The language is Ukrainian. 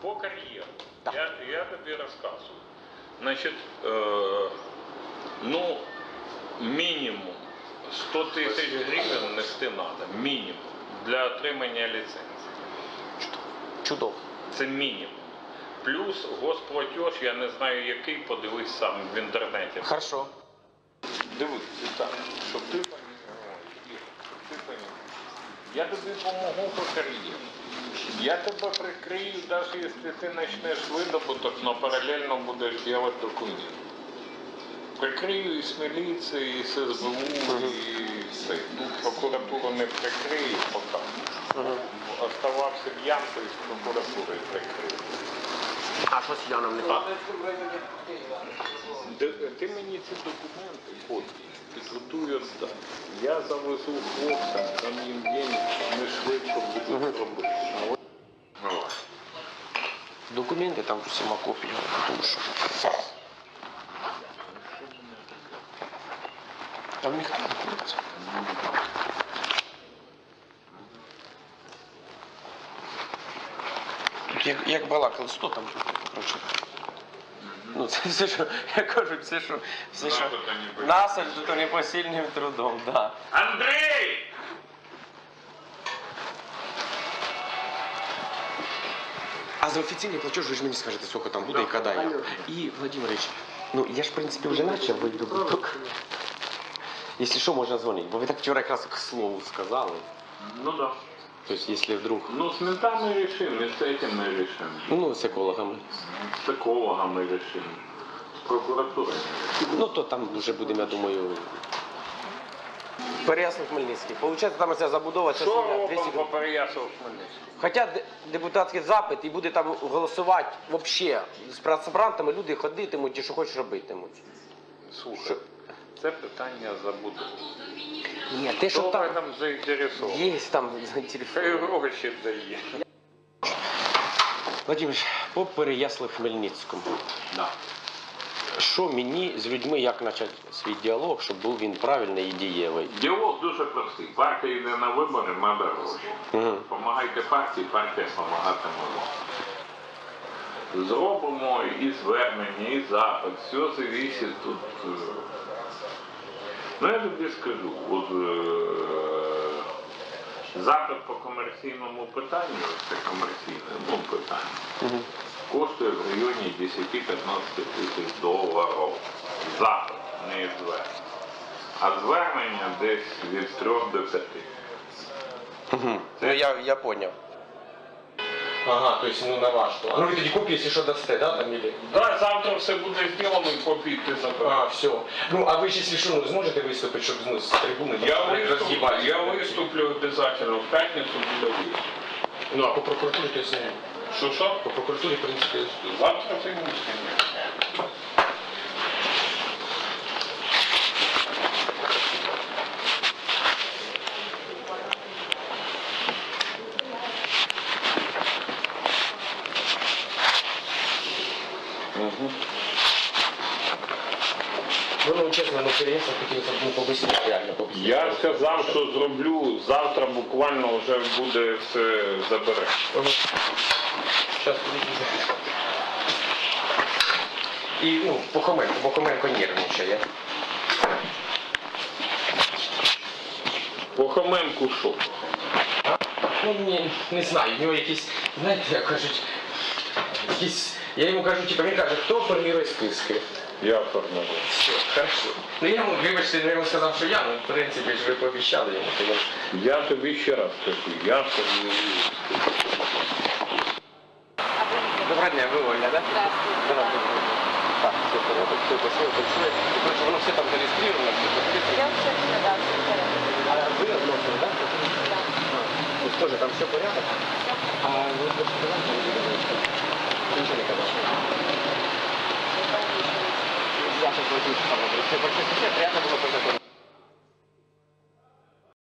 По кар'єру. Так. Я, я тобі розказую. Значить, е, ну, мінімум 100 тисяч гривень нести треба. Мінімум. Для отримання ліцензії. Чудово. Це мінімум. Плюс госплатеж, я не знаю який, подивись сам в інтернеті. Хорошо. Дивись, так, щоб ти пам'ятав, щоб ти пам'ятав. Я тобі допомогу по кар'єрі. Я тебе прикрию, навіть якщо ти почнеш видобуток, але паралельно будеш робити документи. Прикрию і з міліції, і з СБУ, і все. Ну, прокуратуру не прикрию поки. Оставався в ямку і з прокуратурою прикрию. А що з Яном не так? Ти, мені ці документи копії підготуй отдай. Я завезу хлопцям, там їм день не швидко будуть робити. А Документи там всіма копія, тому що. Там ніхто не знаходиться. Тут як, як балакали, 100 там, коротше. Ну, це все, що, я кажу, все, що, все, що то непосильним трудом, да. Андрей! А за офіційний платеж ви ж мені скажете, сколько там буде і коли. І, Владимирович, ну я ж, в принципі, вже начав видобуток. Якщо що, можна дзвонити, бо ви так вчора якраз к слову сказали. Ну да. Тобто, якщо вдруг, Ну, с ментами решим, и с этим мы решим. ну, з екологами. С экологом мы решим. С прокуратурой. Ну, то там вже будемо, я думаю. Переяслав Хмельницький. Получається, там ця забудова, ця Що сім'я, робимо 200 по Переясову Хмельницькому? Хоча де- депутатський запит і буде там голосувати взагалі з працебрантами, люди ходитимуть і що хочуть робитимуть. Слухай, Що? це питання забуду. Ні, те, що Хто там этом заінтересований? є там Хай заінтересовані. гроші дає. Владимир, по Переяслав Хмельницькому. Да. Що мені з людьми, як почати свій діалог, щоб був він правильний і дієвий? Діалог дуже простий. Партія йде на вибори, треба гроші. Угу. Помагайте партії, партія допомагатиме вам. Зробимо і звернення, і запит. Все зависить тут. е, Ну я тобі скажу, от е, запит по комерційному питанню, це комерційне ну, питання, Угу. коштує в районі 10-15 тисяч доларів. Запит, не звернення. А звернення десь від 3 до 5. Угу. Ну я, я поняв. Ага, то есть ну на ваш. Ну ви тоді копії, якщо що дасте, да, там или? Да, все буде зроблено попійти забрати. А, все. Ну, а ви ще якщо що, ну, зможете виступити, щоб ну, з трибуни Я там виступлю, роз'їбати? я виступлю обов'язково, в п'ятницю буде виступ. Ну, а по прокуратурі, то не. Що що? По прокуратурі, в принципі, Завтра це місце. ну, ну, чесно, ну, переїхав, хотілося б, ну, побисити, реально, побисити. Я сказав, що зроблю завтра буквально вже буде все забере. Зараз подивіться. І, ну, Похоменко, Похоменко нервничає. По Хоменку що? Ну, не, не знаю, в нього якісь, знаєте, як кажуть, якісь, я йому кажу, типу, він каже, хто формірує списки? Я формую. Все, хорошо. Ну я йому, вибачте, я йому сказав, що я, ну, в принципі, ж ви пообіцяли йому, то я... Я тобі ще раз кажу, я формую. Доброго дня, ви Оля, да? Дня. Так, все порядок, все красиво, працює. Короче, воно все там зареєстровано, все підписано. Я все в. А ви односно, да? Да. То есть там все порядок? А ви хочете вам там Нічого не казав. Спасибо, было познакомиться.